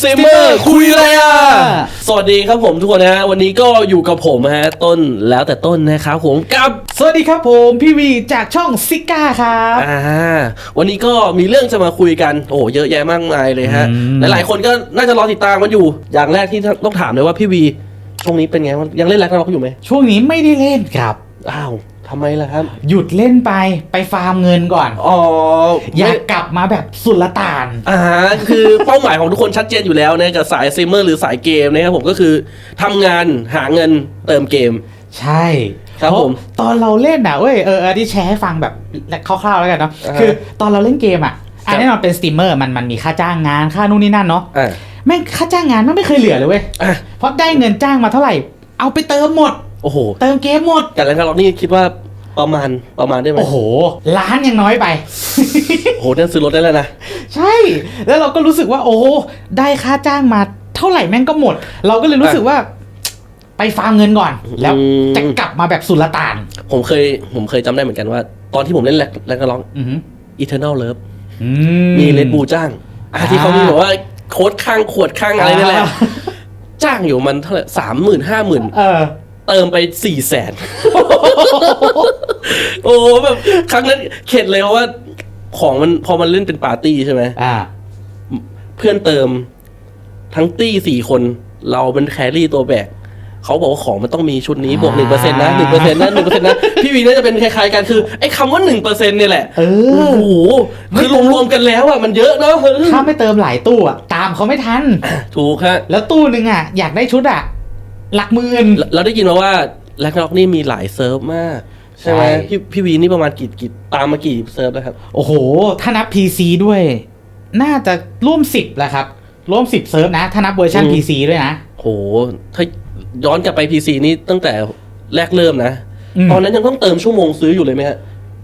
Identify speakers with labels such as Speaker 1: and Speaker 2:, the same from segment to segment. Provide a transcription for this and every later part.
Speaker 1: เซมเมอร์คุยอะไรอะ สวัสดีครับผมทุกคนนะฮะ วันนี้ก็อยู่กับผมฮะ ต้นแล้วแต่ต้นนะครับผมกับ
Speaker 2: สวัสดีครับผมพี่วีจากช่องซิก้าครับ
Speaker 1: อ่าวันนี้ก็มีเรื่องจะมาคุยกัน โอ้โหเยอะแยะมากมายเลยฮะ
Speaker 2: อืม
Speaker 1: หลายๆคนก็น่าจะรอติดตามกันอยู่ อย่างแรกที่ต้องถามเลยว่าพี่วีช่วงนี้เป็นไงบ้างยังเล่นแร็กนาร็อกอยู่ไหม
Speaker 2: ช่วงนี้ไม่ได้เล่นครับ
Speaker 1: อ้าว ทำไมล่ะครับ
Speaker 2: หยุดเล่นไปไปฟาร์มเงินก่อน
Speaker 1: อ๋อ
Speaker 2: อยาก
Speaker 1: ไม่
Speaker 2: กลับมาแบบสุลต่าน
Speaker 1: อ่าคือ เป้าหมายของทุกคนชัดเจนอยู่แล้วนะกับสายซีเมอร์หรือสายเกมนะครับผมก็คือทำงานหาเงินเติมเกม
Speaker 2: ใช่
Speaker 1: ครับ
Speaker 2: เพาะ
Speaker 1: ผม
Speaker 2: ตอนเราเล่นอะเว้ยเออเออที่แชร์ให้ฟังแบบคร่าวๆแล้วกันเนาะ
Speaker 1: อ่าฮะ
Speaker 2: คือตอนเราเล่นเกมอะ
Speaker 1: ครั
Speaker 2: อั
Speaker 1: บ
Speaker 2: นแน่นอนเป็นสตรีมเมอร์มันมันมีค่าจ้างงานค่านู่นนี่นั่นเนาะ
Speaker 1: อ่า
Speaker 2: แม่งค่าจ้างงานมันไม่เคยเหลือเลยเว้ย
Speaker 1: อะ
Speaker 2: เพราะได้เงินจ้างมาเท่าไหร่ เอาไปเติมหมด
Speaker 1: โอ้โห
Speaker 2: เติมเกมหมด
Speaker 1: แต่แร็กนาร็อกนี่คิดว่าประมาณประมาณได้ไหม
Speaker 2: โอ้โห ล้านยังน้อยไป
Speaker 1: โอ้โหนั่นซื้อรถได้แล้วนะ
Speaker 2: ใช่ แล้วเราก็รู้สึกว่า โอ้ได้ค่าจ้างมาเท่าไหร่แม่งก็หมด เราก็เลยรู้สึกว่า ไปฟาร์มเงินก่อน แล้ว
Speaker 1: อืม
Speaker 2: จะกลับมาแบบสุลต่าน
Speaker 1: ผมเคย ผมเคยจำได้เหมือนกันว่า ตอนที่ผมเล่นแร็กแร็กนาร็อก
Speaker 2: อือหือ
Speaker 1: อีเทอร์นอลเลิฟ
Speaker 2: อื
Speaker 1: มีเลดบูจ้างอะที่เขามีแบบว่าโค้ดข้างขวดข้างอะไรนี่แหละ
Speaker 2: อ่า
Speaker 1: จ้างอยู่มันเท่าไหร่สามหมื่นห้าหมื่น
Speaker 2: เออ
Speaker 1: เติมไปสี่แสนโอ้แบบครั้งนั้นเข็ดเลยเพราะว่า ของมันพอมันเล่นเป็นปาร์ตี้ใช่ไหม
Speaker 2: อ่า
Speaker 1: เพื่อนเติมทั้งตี้สี่คน เราเป็นแครี่ตัวแบกเขาบอกว่าของมันต้องมีชุดนี้บวกหนึ่งเปอร์เซ็นต์นะหนึ่งเปอร์เซ็นต์นะหนึ่งเปอร์เซ็นต์นะพี่วีน่าจะเป็นคล้ายๆกันคือไอ้คำว่าหนึ่งเปอร์เซ็นต์เนี่ยแหละ
Speaker 2: เอ
Speaker 1: โอ้
Speaker 2: อ
Speaker 1: โหคือรวมๆกันแล้วอะมันเยอะเนาะเออ
Speaker 2: ถ้าไม่เติมหลายตู้อะตามเขาไม่ทัน
Speaker 1: ถูกฮะ
Speaker 2: แล้วตู้หนึ่งอะอยากได้ชุดอะ หลักหมื่น
Speaker 1: เราเราได้ยินมาว่าแล็กน็อกนี่มีหลายเซิร์ฟมาก ใช่ไหม
Speaker 2: ใช่
Speaker 1: พี่พี่วีนี่ประมาณกี่กี่ตามมากี่เซิร์ฟแล้วครับ
Speaker 2: โอ้โห ถ้านับ PC ด้วย น่าจะร่วมสิบแล้วครับ ร่วมสิบเซิร์ฟนะ ถ้านับเวอร์ชัน
Speaker 1: อืม
Speaker 2: PC ด้วยนะ
Speaker 1: โห ถ้าย้อนกลับไป PC นี่ตั้งแต่แรกเริ่มนะ
Speaker 2: อืม
Speaker 1: ตอนนั้นยังต้องเติมชั่วโมงซื้ออยู่เลยไหมฮะ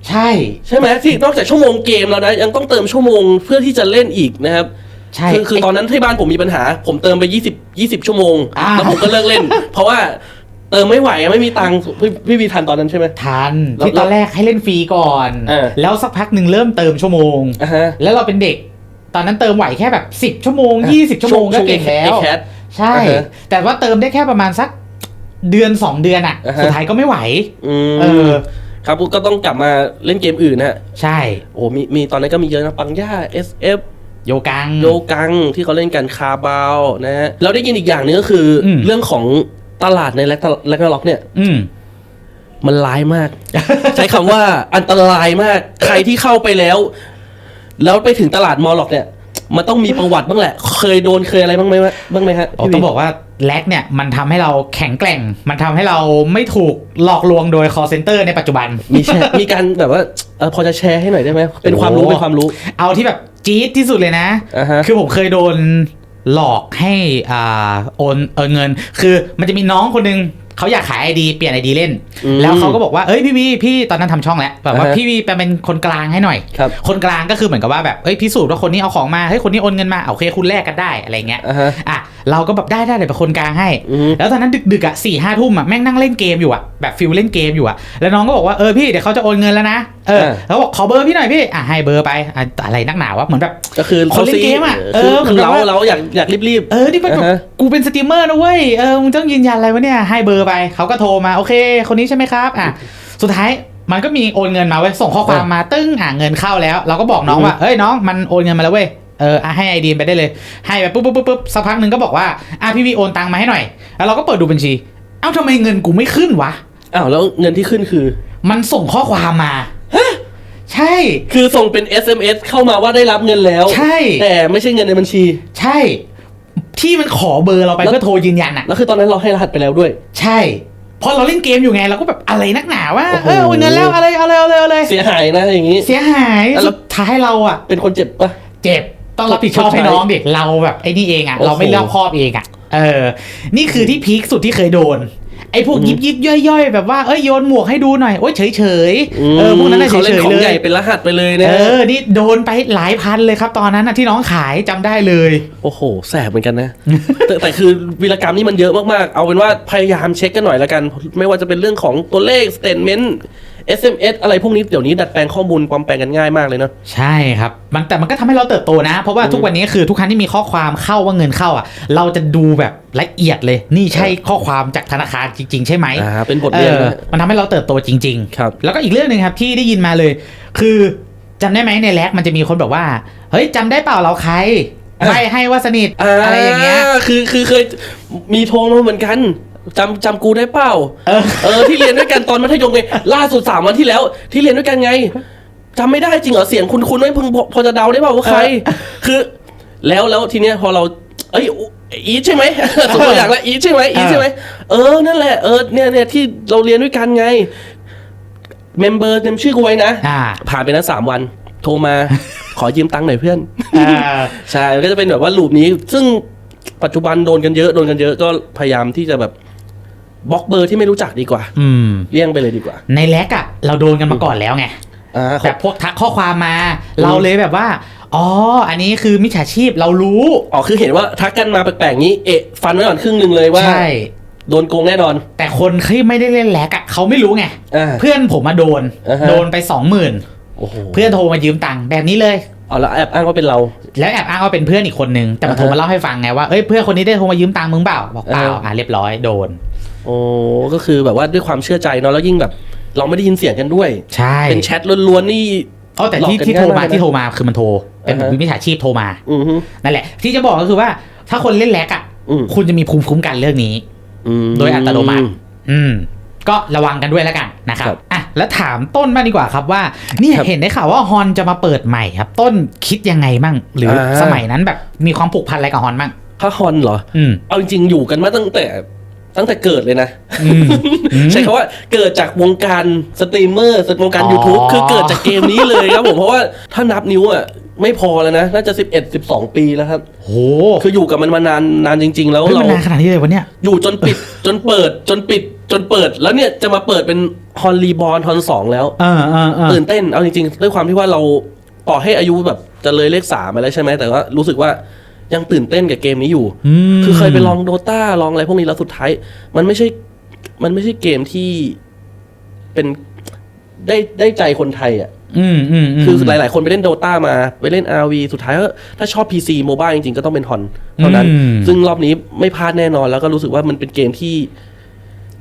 Speaker 2: ใช่
Speaker 1: ใช่ไหมที่นอกจากชั่วโมงเกมแล้วนะ ยังต้องเติมชั่วโมงเพื่อที่จะเล่นอีกนะครับ
Speaker 2: ใช่
Speaker 1: คือคือตอนนั้นที่บ้านผมมีปัญหา ผมเติมไป 20 20 ชั่วโมง
Speaker 2: อ่า
Speaker 1: แล้วผมก็เลิกเล่น เพราะว่าเติมไม่ไหวไม่มีตังค์พี่พี่วีทันตอนนั้นใช่ไหม
Speaker 2: ทัน
Speaker 1: แล้ว
Speaker 2: ที่ตอนแรกให้เล่นฟรีก่อน
Speaker 1: เออ
Speaker 2: แล้วสักพักหนึ่งเริ่มเติมชั่วโมง
Speaker 1: อ่าฮะ
Speaker 2: แล้วเราเป็นเด็ก ตอนนั้นเติมไหวแค่แบบสิบ10 ชั่วโมงยี่สิบชั่วโมงก็เก่งแล้ว
Speaker 1: ไอ้แคท
Speaker 2: ใช่
Speaker 1: อ่าฮะ
Speaker 2: แต่ว่าเติมได้แค่ประมาณสักเดือนสองเดือนอะ
Speaker 1: อ่าฮะ
Speaker 2: สุดท้ายก็ไม่ไหว
Speaker 1: อืม
Speaker 2: เออ
Speaker 1: ครับก็ต้องกลับมาเล่นเกมอื่นนะฮะ
Speaker 2: ใช่
Speaker 1: โอ้มีมีตอนนั้นก็มีเยอะนะปังย่า SF
Speaker 2: โยกัง
Speaker 1: โยกังที่เขาเล่นกันคาบาวนะฮะเราได้ยินอีกอย่างหนึงก็คืออ
Speaker 2: ม
Speaker 1: เรื่องของตลาดในแล็กแล็กล็อกเนี่ย
Speaker 2: อืม
Speaker 1: มันร้ายมาก ใช้คำว่าอันตรายมาก ใครที่เข้าไปแล้ว แล้วไปถึงตลาดมอลล็อกเนี่ย มันต้องมีประวัติบ้างแหละ เคยโดนเคยอะไรบ้างไหมวะบ้างไหมฮะ
Speaker 2: อ๋อ
Speaker 1: พี่
Speaker 2: ต้อง
Speaker 1: วี
Speaker 2: บอกว่าแลกเนี่ยมันทำให้เราแข็งแกร่ง มันทำให้เราไม่ถูกหลอกลวงโดย call center ในปัจจุบัน
Speaker 1: มีแชร์ มีการแบบว่าเออพอจะแชร์ให้หน่อยได้ไหมเป็นความรู้
Speaker 2: โอ้
Speaker 1: เป็นความรู้
Speaker 2: เอาที่แบบ จี๊ดที่สุดเลยนะ
Speaker 1: อ่าฮะ
Speaker 2: คือผมเคยโดนหลอกให้อ่าโอนเออเงิน คือมันจะมีน้องคนหนึง เขาอยากขายไอดีเปลี่ยนไอดีเล่น
Speaker 1: อืม
Speaker 2: แล้วเขาก็บอกว่าเอ้ยพี่วีพี่ตอนนั้นทำช่องแล้วแบบว่า
Speaker 1: อ่าฮะ
Speaker 2: พี่วีไปเป็นคนกลางให้หน่อย
Speaker 1: ครับ
Speaker 2: คนกลางก็คือเหมือนกับว่าแบบเอ้ยพิสูจน์ว่าคนนี้เอาของมาเฮ้ยคนนี้โอนเงินมาโอเคคุณแลกกันได้อะไรเงี้ย
Speaker 1: อ่าฮะ
Speaker 2: อะเราก็แบบได้ได้เลยเป็นคนกลางให้
Speaker 1: อืม
Speaker 2: แล้วตอนนั้นดึกๆอะสี่ห้าทุ่มอะแม่งนั่งเล่นเกมอยู่อะแบบฟิลเล่นเกมอยู่อะแล้วน้องก็บอกว่าเออพี่เดี๋ยวเขาจะโอนเงินแล้วนะเออ
Speaker 1: อ่า
Speaker 2: แล้วบอกขอเบอร์พี่หน่อยพี่อะให้เบอร์ไปอะอะไรนักหนาวะเหมือนแบบ
Speaker 1: ก็คือ
Speaker 2: คนเล่นเกมอะ
Speaker 1: คือ
Speaker 2: เออ
Speaker 1: คือ
Speaker 2: เหมือน
Speaker 1: เรา
Speaker 2: แบบว่า
Speaker 1: เราอยากอยากรีบ
Speaker 2: เออนี่เป็นแบบ
Speaker 1: อ่าฮะ
Speaker 2: กูเป็นสตรีมเมอร์นะเว้ยเออมึงต้องยืนยันอะไรวะเนี่ยให้เบอร์ไปเขาก็โทรมาโอเค คนนี้ใช่ไหมครับอะสุดท้ายมันก็มีโอนเงินมาเว้ยส่งข้อความมาตึ้งอะเงินเข้าแล้ว เราก็บอกน้อง
Speaker 1: อือฮึ
Speaker 2: ว่าเฮ้ยน้องมันโอนเงินมาแล้วเว้ยเอออะให้ไอดีไปได้เลย ให้ไปปุ๊บปุ๊บปุ๊บปุ๊บสักพักหนึ่งก็บอกว่าอะพี่วีโอนตังมาให้หน่อย แล้วเราก็เปิดดูบัญชี เอ้าทำไมเงินกูไม่ขึ้นวะ
Speaker 1: ๆอ้าวแล้วเงินที่ขึ้นคือ
Speaker 2: มันส่งข้อความมาใช่
Speaker 1: คือส่งเป็น SMS เข้ามาว่าได้รับเงินแล้ว
Speaker 2: ใช่
Speaker 1: แต่ไม่ใช่เงินในบัญชี
Speaker 2: ใช่ ที่มันขอเบอร์เราไป
Speaker 1: แล้ว
Speaker 2: เพื่อโทรยืนยันอะ
Speaker 1: แล้วคือตอนนั้นเราให้รหัสไปแล้วด้วย
Speaker 2: ใช่พอเราเล่นเกมอยู่ไงเราก็แบบอะไรนักหนาว่า
Speaker 1: โอ้โห
Speaker 2: เออโอนเงินแล้วอะไรเอาเลยเอาเลยเอาเลย
Speaker 1: เสียหายนะอย่างนี้
Speaker 2: เสียหาย
Speaker 1: แล้ว
Speaker 2: สุดท้ายเราอะ
Speaker 1: เป็นคนเจ็บปะ
Speaker 2: เจ็บต้องรับผิดชอบให้น้องเด็กเราแบบไอ้นี่เองอะ
Speaker 1: โอ้โห
Speaker 2: เราไม่รอบคอบเองอะเออ นี่คือที่พีคสุดที่เคยโดน ไอ้พวก
Speaker 1: อืม
Speaker 2: ยิบยิบย่อยย่อยๆแบบว่าเอ้ยโยนหมวกให้ดูหน่อยโอ้ยเฉยเฉยๆ
Speaker 1: ม
Speaker 2: เออพวกนั้นน่ะเฉ
Speaker 1: เขา
Speaker 2: ย
Speaker 1: เล่น
Speaker 2: เฉย
Speaker 1: ของ
Speaker 2: เล
Speaker 1: ใหญ่
Speaker 2: ย
Speaker 1: เป็นรหัสไปเลยนะ
Speaker 2: เออนี่โดนไปหลายพันเลยครับ ตอนนั้นน่ะที่น้องขายจำได้เลย
Speaker 1: โอ้โห แสบเหมือนกันนะ แต่แต่คือวีรกรรมนี่มันเยอะมากๆ เอาเป็นว่าพยายามเช็คกันหน่อยละกัน ไม่ว่าจะเป็นเรื่องของตัวเลขสเตทเมนต์ SMS อะไรพวกนี้เดี๋ยวนี้ดัดแปลงข้อมูลปลอมแปลงกันง่ายมากเลยเนาะ
Speaker 2: ใช่ครับมันแต่มันก็ทำให้เราเติบโตนะ เพราะว่า
Speaker 1: อืม
Speaker 2: ทุกวันนี้คือทุกครั้งที่มีข้อความเข้าว่าเงินเข้าอะ เราจะดูแบบละเอียดเลย นี่ใช่ข้อความจากธนาคารจริง ๆ ใช่ไหม
Speaker 1: อ่าเป็นบท
Speaker 2: เอ
Speaker 1: เรียน
Speaker 2: อ
Speaker 1: นะ
Speaker 2: มันทำให้เราเติบโตจริง
Speaker 1: ครับ
Speaker 2: ๆแล้วก็อีกเรื่องหนึ่งครับที่ได้ยินมาเลย คือจำได้ไหมในแล็กมันจะมีคนบอกว่า เฮ้ยจำได้เปล่าเราใคร
Speaker 1: อะ
Speaker 2: ไม่ให้ว่าสนิทอะไรอย่างเงี้ย
Speaker 1: คือคือเคยมีโทรมาเหมือนกัน จำจำกูได้เปล่า
Speaker 2: เออ
Speaker 1: เออที่เรียนด้วยกันตอนมัธยมไงล่าสุดสามวันที่แล้ว ที่เรียนด้วยกันไงจำไม่ได้จริงเหรอเสียงคุณคุณไม่พึงพอพอจะเดาได้เปล่าว่าใคร คือ แล้วแล้วทีเนี้ยพอเรา เอ้ยอีทใช่ไหม สมมติอย่างละอีทใช่ไหมอีทใช่ไหมเออนั่นแหละเออเนี่ยเนี่ยที่เราเรียนด้วยกันไง เมมเบอร์เต็มชื่อกูไว้นะ
Speaker 2: อ่า
Speaker 1: ผ่านไปนะสามวัน โทรมา ขอยืมตังค์หน่อยเพื่อน
Speaker 2: อ่า
Speaker 1: ใช่มันก็จะเป็นแบบว่าลูปนี้ ซึ่งปัจจุบันโดนกันเยอะ โดนกันเยอะ ก็พยายามที่จะแบบ บล็อกเบอร์ที่ไม่รู้จักดีกว่า
Speaker 2: อืม
Speaker 1: เลี่ยงไปเลยดีกว่า
Speaker 2: ในแล็กอะเราโดนกันมาก่อนแล้วไง
Speaker 1: อ่า
Speaker 2: แบบพวกทักข้อความมา เราเลยแบบว่า อ๋อ อันนี้คือมิจฉาชีพเรารู้
Speaker 1: อ๋อคือเห็นว่าทักกันมาแปลกๆนี้เอะฟันไว้ก่อนครึ่งหนึ่งเลยว่า
Speaker 2: ใช่
Speaker 1: โดนโกงแน่นอน
Speaker 2: แต่คนที่ไม่ได้เล่นแล็กอะเขาไม่รู้ไง
Speaker 1: อ่า
Speaker 2: เพื่อนผมมาโดน
Speaker 1: อ่าฮะ
Speaker 2: โดนไปสองหมื่น
Speaker 1: โอ้โห
Speaker 2: เพื่อนโทรมายืมตังค์แบบนี้เลย
Speaker 1: เอาแล้วแอบอ้างว่าเป็นเรา
Speaker 2: แล้วแอบอ้างว่าเป็นเพื่อนอีกคนนึงแต่มา
Speaker 1: อ่าฮะ
Speaker 2: โทรมาเล่าให้ฟังไงว่าเอ้ยเพื่อนคนนี้ได้โทรมายืมตังค์มึงเปล่าบอกเปล่า
Speaker 1: เอออ่
Speaker 2: อ่าเรียบร้อยโดน
Speaker 1: โอ้ก็คือแบบว่าด้วยความเชื่อใจเนาะแล้วยิ่งแบบ เราไม่ได้ยินเสียงกันด้วย
Speaker 2: ใช่
Speaker 1: เป็นแชทล้วนๆนี่
Speaker 2: อ๋อแต่ที่
Speaker 1: หลอกกัน
Speaker 2: ที่โทร
Speaker 1: ง่าย
Speaker 2: มามา
Speaker 1: กนะ
Speaker 2: ที่โทรมาคือมันโทร เป็น
Speaker 1: อ่าฮะ
Speaker 2: มิจฉาชีพโทรมา
Speaker 1: อือฮึ
Speaker 2: นั่นแหละ ที่จะบอกก็คือว่า ถ้าคนเล่นแล็กอะ
Speaker 1: อืม
Speaker 2: คุณจะมีภูมิคุ้มกันเรื่องนี้
Speaker 1: อืม
Speaker 2: โดยอัตโนมัติ อืม ก็ระวังกันด้วยแล้วกันนะครับ
Speaker 1: ครับ
Speaker 2: อะ แล้วถามต้นบ้างดีกว่าครับว่าเนี่ย
Speaker 1: ครับ
Speaker 2: เห็นได้ข่าวว่าฮอนจะมาเปิดใหม่ครับ ต้นคิดยังไงมั่ง หรืออาสมัยนั้นแบบมีความผูกพันอะไรกับฮอนมั่ง
Speaker 1: ถ้าฮอนเหรอ
Speaker 2: อืม
Speaker 1: เอาจริงๆอยู่กันมาตั้งแต่ ตั้งแต่เกิดเลยนะ
Speaker 2: อืมอืม
Speaker 1: ใช่คำว่าเกิดจากวงการสตรีมเมอร์วงการ
Speaker 2: อ๋อ
Speaker 1: YouTube คือเกิดจากเกมนี้เลยครับผมเพราะว่าถ้านับนิ้วอะไม่พอแล้วนะ น่าจะ 11 12 ปีแล้วครับ
Speaker 2: โห
Speaker 1: คืออยู่กับมันมานานนานจริง ๆ แล้ว
Speaker 2: เฮ้ย
Speaker 1: เรา
Speaker 2: มันนานขนาดนี้เลยวะเนี่ย
Speaker 1: อยู่จนปิดจนเปิดจนปิดจนเปิดแล้วเนี่ยจะมาเปิดเป็นฮอนรีบอลฮอนสองแล้ว
Speaker 2: เออเออเออ
Speaker 1: ตื่นเต้นเอาจริง ๆ ด้วยความที่ว่าเราต่อให้อายุแบบจะเลยเลขสามไปแล้วใช่ไหมแต่ว่ารู้สึกว่า ยังตื่นเต้นกับเกมนี้อยู่
Speaker 2: ม
Speaker 1: คือเคยไปลองโดตาลองอะไรพวกนี้แล้วสุดท้าย มันไม่ใช่ มันไม่ใช่เกมที่เป็นได้ได้ใจคนไทยอะ
Speaker 2: อืมอืมม
Speaker 1: คือหลาย ๆ คนไปเล่นโดตามา ไปเล่น RV สุดท้ายก็ถ้าชอบ PC โมบายจริง ๆ ก็ต้องเป็นฮอนเท่านั้น
Speaker 2: อืม
Speaker 1: ซึ่งรอบนี้ไม่พลาดแน่นอนแล้วก็รู้สึกว่ามันเป็นเกมที่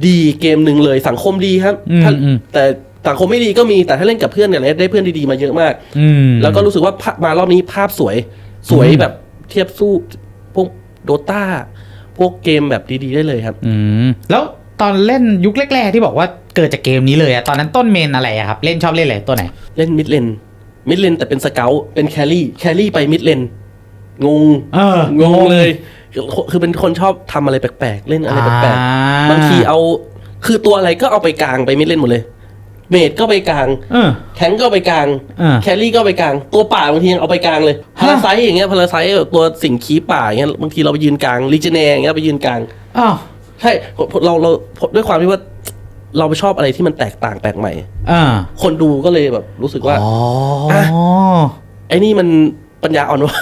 Speaker 1: ดีเกมหนึ่งเลยสังคมดีครับ
Speaker 2: อืม
Speaker 1: ถ้า
Speaker 2: อืม
Speaker 1: แต่สังคมไม่ดีก็มีแต่ถ้าเล่นกับเพื่อนเนี่ยได้เพื่อนดี ๆ มาเยอะมาก
Speaker 2: อืม
Speaker 1: แล้วก็รู้สึกว่าภาพมารอบนี้ภาพสวย สวย
Speaker 2: อืม
Speaker 1: แบบ เทียบสู้พวกโดตาพวกเกมแบบดีๆได้เลยครับ
Speaker 2: อืมแล้วตอนเล่นยุคแรกๆที่บอกว่าเกิดจากเกมนี้เลยอะตอนนั้นต้นเมนอะไรอะครับ เล่นชอบเล่นอะไรตัวไหน
Speaker 1: เล่นมิดเลนมิดเลนแต่เป็นสเกลเป็นแครี่แครี่ไปมิดเลนงง
Speaker 2: เออง
Speaker 1: งเลย คือคือเป็นคนชอบทำอะไรแปลกๆ เล่นอะไรแปลกๆบางทีเอา คือตัวอะไรก็เอาไปกลางไปมิดเลนหมดเลย เมดก็ไปกลาง
Speaker 2: เออ
Speaker 1: แทงก์ก็ไปกลาง
Speaker 2: เออ
Speaker 1: แครี่ก็ไปกลางตัวป่าบางทียังเอาไปกลางเลยพาราไซอย่างเงี้ยพาราไซแบบตัวสิ่งขีป่าอย่างเงี้ยบางทีเราไปยืนกลางลิเจเนอย่างเงี้ยไปยืนกลาง
Speaker 2: อ้าว
Speaker 1: ใช่เราเราด้วยความที่ว่าเราไปชอบอะไรที่มันแตกต่างแปลกใหม่
Speaker 2: อ่า
Speaker 1: คนดูก็เลยแบบรู้สึกว่า
Speaker 2: อ๋อ
Speaker 1: อะไอ้นี่มันปัญญาอ่อนวะ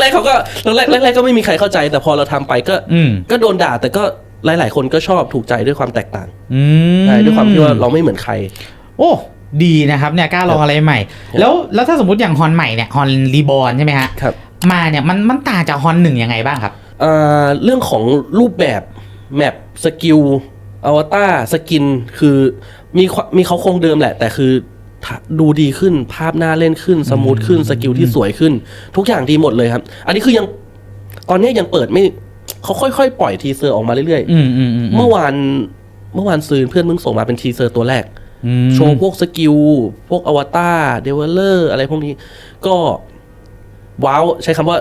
Speaker 1: แรกๆเขาก็แรกๆแรกๆก็ไม่มีใครเข้าใจ แต่พอเราทำไปก็
Speaker 2: อืม
Speaker 1: ก็โดนด่าแต่ก็ หลาย ๆ คนก็ชอบถูกใจด้วยความแตกต่าง
Speaker 2: อืม
Speaker 1: ใช่ด้วยความที่ว่าเราไม่เหมือนใคร
Speaker 2: โอ้ดีนะครับเนี่ยกล้าลองอะไรใหม่ แล้วแล้วถ้าสมมติอย่างฮอนใหม่เนี่ยฮอนรีบอลใช่ไหมฮะ
Speaker 1: ครับ
Speaker 2: มาเนี่ยมันมันต่างจากฮอนหนึ่งยังไงบ้างครับ
Speaker 1: อ่าเรื่องของรูปแบบแมปสกิลอวตารสกินคือมีความมีเขาคงเดิมแหละ แต่คือถ้าดูดีขึ้นภาพหน้าเล่นขึ้น สมูทขึ้นสกิลที่สวยขึ้น ทุกอย่างดีหมดเลยครับ อันนี้คือยังตอนนี้ยังเปิดไม่ เขาค่อยๆปล่อยทีเซอร์ออกมาเรื่อย
Speaker 2: อืมอืมอืม
Speaker 1: ๆเมื่อวานเมื่อวานซืนเพื่อนมึงส่งมาเป็นทีเซอร์ตัวแรก
Speaker 2: อืม
Speaker 1: โชว์พวกสกิล พวกอวตารเดเวลเลอร์ อะไรพวกนี้ ก็ ว้าว ใช้คำว่า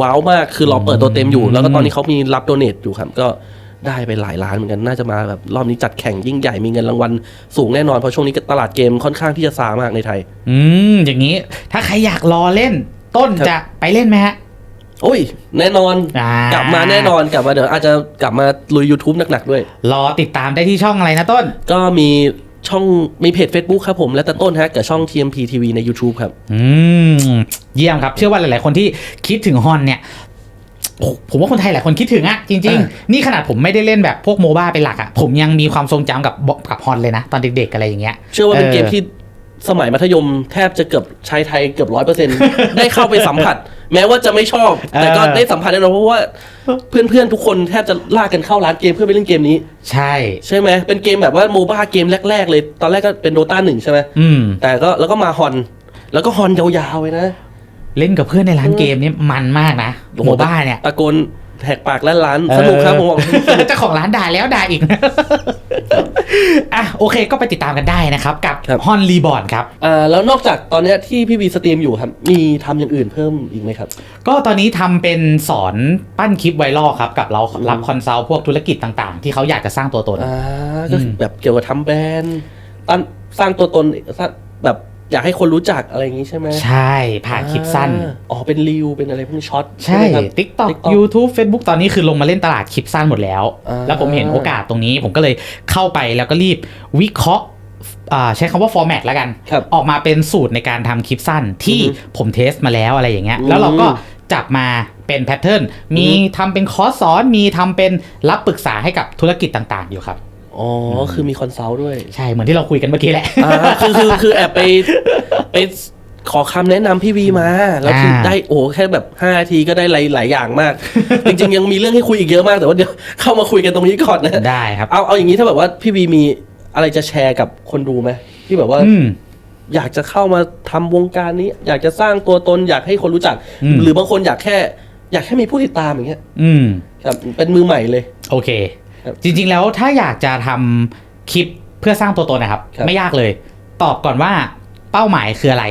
Speaker 1: ว้าวมากคือเราเปิดตัวเต็มอยู่ แล้วก็ตอนนี้เขามีรับโดเนทอยู่ครับ ก็ได้ไปหลายล้านเหมือนกัน น่าจะมาแบบรอบนี้จัดแข่งยิ่งใหญ่มีเงินรางวัลสูงแน่นอน เพราะช่วงนี้ตลาดเกมค่อนข้างที่จะซามากในไทย
Speaker 2: อืม อย่างนี้ ถ้าใครอยากรอเล่น ต้น
Speaker 1: ครับ
Speaker 2: จะไปเล่นไหมฮะ
Speaker 1: โอ้ย แน่นอน
Speaker 2: อ่าก
Speaker 1: กลับมาแน่นอนกลับมาเดี๋ยวอาจจะกลับมาลุย YouTube หนักๆด้วย
Speaker 2: รอติดตามได้ที่ช่องอะไรนะต้น
Speaker 1: ก็มีช่องมีเพจ Facebook ครับผมและแต่ต้นฮะกับช่อง TMP TV ใน YouTube ครับ
Speaker 2: อืม เยี่ยมครับ เชื่อว่าหลาย ๆ คนที่คิดถึงฮอนเนี่ยโอ้ผมว่าคนไทยหลายคนคิดถึงอะจริง
Speaker 1: อ่า
Speaker 2: ๆนี่ขนาดผมไม่ได้เล่นแบบพวกโมบ้าเป็นหลักอะผมยังมีความทรงจำกับกับฮอนเลยนะ ตอนเด็ก ๆ อะไรอย่างเงี้ย
Speaker 1: เชื่อว่าเป็น
Speaker 2: เออ
Speaker 1: เกมที่สมัยมัธยมแทบจะเกือบชายไทยเกือบร้อยเปอร์เซ็นได้เข้าไปสัมผัส แม้ว่าจะไม่ชอบ แต่ก็
Speaker 2: เออ
Speaker 1: ได้สัมผัสแน่นอนเพราะว่าเพื่อนๆทุกคนแทบจะลากกันเข้าร้านเกมเพื่อไปเล่นเกมนี้
Speaker 2: ใช่
Speaker 1: ใช่ไหมเป็นเกมแบบว่าโมบ้าเกมแรกๆเลย ตอนแรกก็เป็นโดตาหนึ่งใช่ไหม
Speaker 2: อืม
Speaker 1: แต่ก็แล้วก็มาฮอน แล้วก็ฮอนยาวๆเลยนะ
Speaker 2: เล่นกับเพื่อนในร้านเกมนี่มันมากนะ
Speaker 1: โอ้โห
Speaker 2: โมบ้าเนี่ย
Speaker 1: ตะโกนแหกปากและร้านสนุกครับผมบอก
Speaker 2: เจ้าของร้านด่าแล้วด่าอีก อะโอเคก็ไปติดตามกันได้นะครับ กับ
Speaker 1: ครับ
Speaker 2: ฮอนรีบอร์นครับ
Speaker 1: อ่าแล้วนอกจากตอนเนี้ยที่พี่วีสตรีมอยู่ครับ มีทำอย่างอื่นเพิ่มอีกไหมครับ
Speaker 2: ก็ตอนนี้ทำเป็นสอนปั้นคลิปไวรัลครับ กับเรารับ
Speaker 1: อืม
Speaker 2: คอนซัลท์พวกธุรกิจต่างๆ ที่เขาอยากจะสร้างตัวตน
Speaker 1: อ่าก็คือ
Speaker 2: ม
Speaker 1: แบบเกี่ยวกับทำแบรนด์ตั้งสร้างตัวตนสร้างแบบ อยากให้คนรู้จักอะไรอย่างงี้ใช่ไหม
Speaker 2: ใช่ ผ่านคลิปสั้น
Speaker 1: อ่าอ๋อ เป็นรีวเป็นอะไรพวกนี้ช็อต
Speaker 2: ใช่
Speaker 1: ไหมครับ
Speaker 2: TikTok
Speaker 1: TikTok
Speaker 2: YouTube Facebook ตอนนี้คือลงมาเล่นตลาดคลิปสั้นหมดแล้ว
Speaker 1: อ่า
Speaker 2: แล้วผมเห็นโอกาสตรงนี้ ผมก็เลยเข้าไปแล้วก็รีบวิเคราะห์อ่าใช้คำว่า format แล้วกัน
Speaker 1: ครับ
Speaker 2: ออกมาเป็นสูตรในการทำคลิปสั้นที่
Speaker 1: อือฮึ
Speaker 2: ผมเทสมาแล้วอะไรอย่างเงี้ย
Speaker 1: อืม
Speaker 2: แล้วเราก็จับมาเป็นแพทเทิร์น มีทำเป็นคอร์สสอน มีทำเป็นรับปรึกษาให้กับธุรกิจต่าง ๆ อยู่ครับ
Speaker 1: อ๋ออคือมีคอนซัลท์ด้วย
Speaker 2: ใช่ เหมือนที่เราคุยกันเมื่อกี้แหละ
Speaker 1: อ่าคือคือคือแอบไปไปขอคำแนะนำพี่วีมา แล้วคือ
Speaker 2: อ่า
Speaker 1: ได้โอ้แค่แบบห้านาทีก็ได้หลายหลายอย่างมาก จริง ๆ ยังมีเรื่องให้คุยอีกเยอะมากแต่ว่าเดี๋ยวเข้ามาคุยกันตรงนี้ก่อนนะ
Speaker 2: ได้ครับ
Speaker 1: เอาเอาอย่างนี้ถ้าแบบว่าพี่วีมีอะไรจะแชร์กับคนดูไหมที่แบบว่า
Speaker 2: อืม
Speaker 1: อยากจะเข้ามาทำวงการนี้ อยากจะสร้างตัวตนอยากให้คนรู้จัก
Speaker 2: อืม
Speaker 1: หรือบางคนอยากแค่ อยากแค่มีผู้ติดตามอย่างเงี้ย
Speaker 2: อืม
Speaker 1: ครับเป็นมือใหม่เลย
Speaker 2: โอเค
Speaker 1: ครับ
Speaker 2: จริง ๆ แล้วถ้าอยากจะทำคลิปเพื่อสร้างตัวตนนะครับ
Speaker 1: ครับ
Speaker 2: ไม่ยากเลย ตอบก่อนว่าเป้าหมายคืออะไร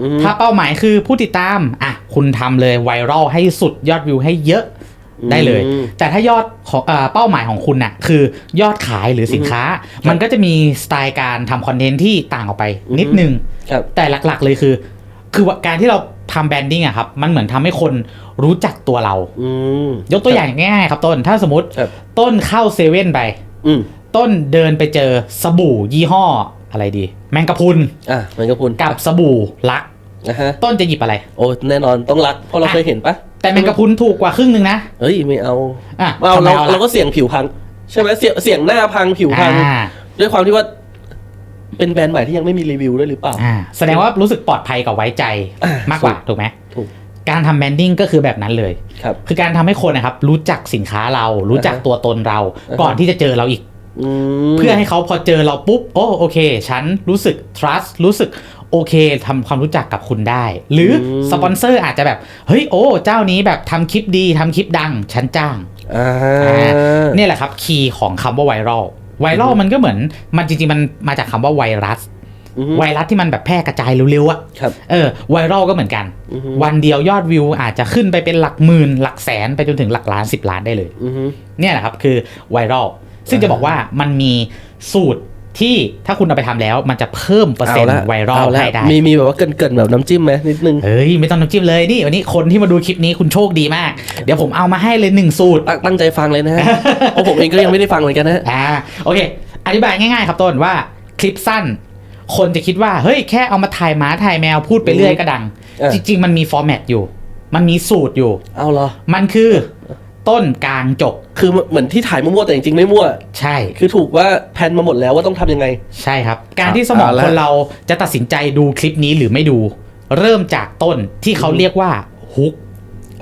Speaker 1: อืม
Speaker 2: ถ้าเป้าหมายคือผู้ติดตาม อะ คุณทำเลยไวรัลให้สุดยอดวิวให้เยอะได้เลย
Speaker 1: อืม
Speaker 2: แต่ถ้ายอดของเอ่อเป้าหมายของคุณน่ะ คือยอดขายหรือสินค้า มันก็จะมีสไตล์การทำคอนเทนต์ที่ต่างออกไป
Speaker 1: อือฮึ
Speaker 2: นิดนึง
Speaker 1: ครับ
Speaker 2: แต่หลักๆเลยคือ คือว่าการที่เรา ทำแบรนดิ้งอะครับ มันเหมือนทำให้คนรู้จักตัวเรา
Speaker 1: อืม
Speaker 2: ยกตัวอย่างง่ายๆครับต้น ถ้าสมมติ
Speaker 1: ครับ
Speaker 2: ต้นเข้าเซเว่นไป
Speaker 1: อืม
Speaker 2: ต้นเดินไปเจอสบู่ยี่ห้ออะไรดี แมงกะพรุน
Speaker 1: อะมันก็พูน
Speaker 2: กับสบู่ลัก
Speaker 1: นะฮะ
Speaker 2: ต้นจะหยิบอะไร
Speaker 1: โอ้แน่นอนต้องรักเพราะเราเคยเห็นปะ
Speaker 2: แต่แมงกะพรุนถูกกว่าครึ่งหนึ่งนะ
Speaker 1: เฮ้ยไม่เอา
Speaker 2: อะ
Speaker 1: เอา
Speaker 2: ทำไม
Speaker 1: เรา
Speaker 2: เอา
Speaker 1: เรา
Speaker 2: ล่ะ
Speaker 1: ก็เสี่ยงผิวพัง ใช่ไหมเสี่ยงเสี่ยงหน้าพังผิวพัง
Speaker 2: อ่า
Speaker 1: ด้วยความที่ว่า เป็นแบรนด์ใหม่ที่ยังไม่มีรีวิวด้วยหรือเปล่า
Speaker 2: อ่าแสดงว่ารู้สึกปลอดภัยกับไว้ใจ
Speaker 1: อ่าม
Speaker 2: มากกว่าถูกไหม
Speaker 1: ถูก
Speaker 2: การทำแบรนดิ้งก็คือแบบนั้นเลย
Speaker 1: ครับ
Speaker 2: คือการทำให้คนนะครับรู้จักสินค้าเรา รู้จัก
Speaker 1: อ่าฮะ
Speaker 2: ตัวตนเรา
Speaker 1: อ่าฮะ
Speaker 2: ก่อนที่จะเจอเราอีก
Speaker 1: อืม
Speaker 2: เพื่อให้เขาพอเจอเราปุ๊บ โอ้โอเค ฉันรู้สึก trust รู้สึกโอเคทำความรู้จักกับคุณได้ หรืออ
Speaker 1: ม
Speaker 2: สปอนเซอร์อาจจะแบบ เฮ้ยโอ้เจ้านี้แบบทำคลิปดีทำคลิปดัง ฉันจ้าง
Speaker 1: อ่า
Speaker 2: เนี่ยแหละครับ คีย์ของคำว่าไวรัล ไวรัลมันก็เหมือนมันจริงๆมันมาจากคำว่าไวรัส
Speaker 1: อืม
Speaker 2: ไวรัสที่มันแบบแพร่กระจายเร็วๆอะ
Speaker 1: ครับ
Speaker 2: เออไวรัลก็เหมือนกัน
Speaker 1: อือฮึ
Speaker 2: วันเดียวยอดวิวอาจจะขึ้นไปเป็นหลักหมื่น หลักแสนไปจนถึงหลักล้าน10ล้านได้เลย
Speaker 1: อือฮึ
Speaker 2: เนี่ยแหละครับคือไวรัลซึ่งจะบอกว่ามันมีสูตร ที่ถ้าคุณเอาไปทำแล้วมันจะเพิ่มเปอร์เซ็นต์า
Speaker 1: ละ
Speaker 2: ไวรัล
Speaker 1: เอาละ
Speaker 2: ให้ได้
Speaker 1: มีมีแบบว่าเกินเกินๆแบบน้ำจิ้มไหมนิดนึง
Speaker 2: เฮ้ย ไม่ต้องน้ำจิ้มเลยนี่วันนี้คนที่มาดูคลิปนี้คุณโชคดีมาก เดี๋ยวผมเอามาให้เลยหนึ่งสูตร
Speaker 1: ตั้งตั้งใจฟังเลยนะฮะเพราะผมเองก็ยังไม่ได้ฟังเหมือนกันนะ
Speaker 2: อ่าโอเค อธิบายง่ายๆ ครับต้นว่าคลิปสั้น คนจะคิดว่าเฮ้ยแค่เอามาถ่ายหมาถ่ายแมวพูดไปเรื่อยก็ดัง
Speaker 1: เออ
Speaker 2: จริง ๆ มันมีฟอร์แมตอยู่ มันมีสูตรอยู่
Speaker 1: เอาเหรอ
Speaker 2: มันคือ ต้นกลางจบ
Speaker 1: คือเหมือนที่ถ่ายมั่วๆแต่จริงๆไม่มั่ว
Speaker 2: ใช่
Speaker 1: คือถูกว่าแพลนมาหมดแล้วว่าต้องทำยังไง
Speaker 2: ใช่ครับ การที่สมอง
Speaker 1: เอาละ
Speaker 2: คนเราจะตัดสินใจดูคลิปนี้หรือไม่ดู เริ่มจากต้นที่เขาเรียกว่าฮุก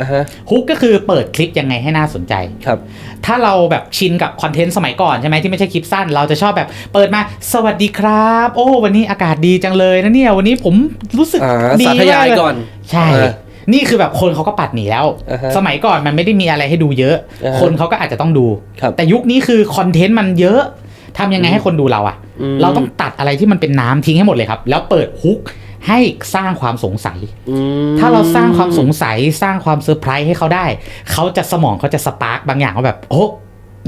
Speaker 1: อ่าฮะ
Speaker 2: ฮุกก็คือเปิดคลิปยังไงให้น่าสนใจ
Speaker 1: ครับ
Speaker 2: ถ้าเราแบบชินกับคอนเทนต์สมัยก่อนใช่ไหมที่ไม่ใช่คลิปสั้น เราจะชอบแบบเปิดมาสวัสดีครับ โอ้ วันนี้อากาศดีจังเลยนะเนี่ย วันนี้ผมรู้สึก
Speaker 1: อ่า
Speaker 2: ดี
Speaker 1: สาธยาย
Speaker 2: มเล
Speaker 1: ก่อน
Speaker 2: ใช่
Speaker 1: เออ
Speaker 2: นี่คือแบบคนเขาก็ปัดหนีแล้ว
Speaker 1: อ่าฮะ
Speaker 2: สมัยก่อนมันไม่ได้มีอะไรให้ดูเยอะ
Speaker 1: อ่าฮะ
Speaker 2: คนเขาก็อาจจะต้องดู
Speaker 1: ครับ
Speaker 2: แต่ยุคนี้คือคอนเทนต์มันเยอะทำยังไงให้คนดูเราอะ
Speaker 1: อืม
Speaker 2: เราต้องตัดอะไรที่มันเป็นน้ำทิ้งให้หมดเลยครับ แล้วเปิดฮุกให้สร้างความสงสัย
Speaker 1: อืม
Speaker 2: ถ้าเราสร้างความสงสัยสร้างความเซอร์ไพรส์ให้เขาได้ เขาจะสมองเขาจะสปาร์กบางอย่างว่าแบบโอ้